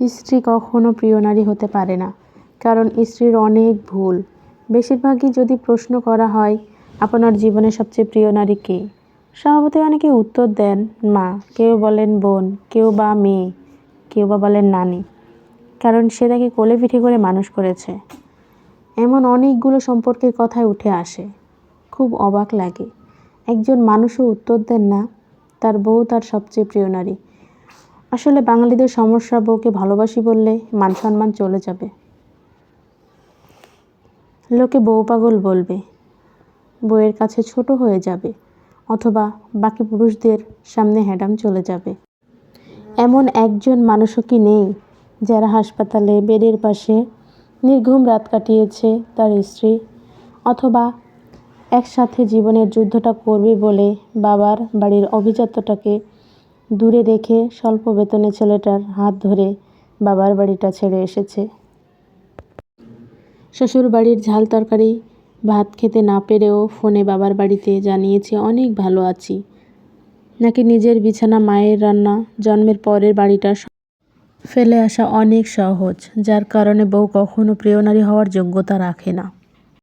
স্ত্রী কখনো প্রিয় নারী হতে পারে না, কারণ স্ত্রীর অনেক ভুল। বেশিরভাগই যদি প্রশ্ন করা হয়, আপনার জীবনের সবচেয়ে প্রিয় নারী কে? স্বভাবতই অনেকে উত্তর দেন, মা। কেউ বলেন, বোন। কেউ বা মেয়ে। কেউ বা বলেন, নানি। কারণ সে তাকে কোলে পিঠে করে মানুষ করেছে। এমন অনেকগুলো সম্পর্কের কথায় উঠে আসে। খুব অবাক লাগে। একজন মানুষও উত্তর দেন না, তার বউ তার সবচেয়ে প্রিয় নারী। আসলে বাঙালিদের সমস্যা বউকে ভালোবাসি বললে মান সম্মান চলে যাবে। লোকে বউ পাগল বলবে, বউয়ের কাছে ছোট হয়ে যাবে, অথবা বাকি পুরুষদের সামনে হ্যাডাম চলে যাবে। এমন একজন মানুষও কি নেই যারা হাসপাতালে, বেডের পাশে নির্ঘুম রাত কাটিয়েছে তার স্ত্রী, অথবা একসাথে জীবনের যুদ্ধটা করবে বলে বাবার বাড়ির অভিজাত্যটাকে দূরে রেখে স্বল্প বেতনে ছেলেটার হাত ধরে বাবার বাড়িটা ছেড়ে এসেছে। শ্বশুর বাড়ির ঝাল তরকারি, ভাত খেতে না পেরেও ফোনে বাবার বাড়িতে জানিয়েছে, অনেক ভালো আছি। নাকি নিজের বিছানা মায়ের রান্না, জন্মের পরের বাড়িটা ফেলে আসা অনেক সহজ, যার কারণে বউ কখনো প্রিয় নারী হওয়ার যোগ্যতা রাখে না।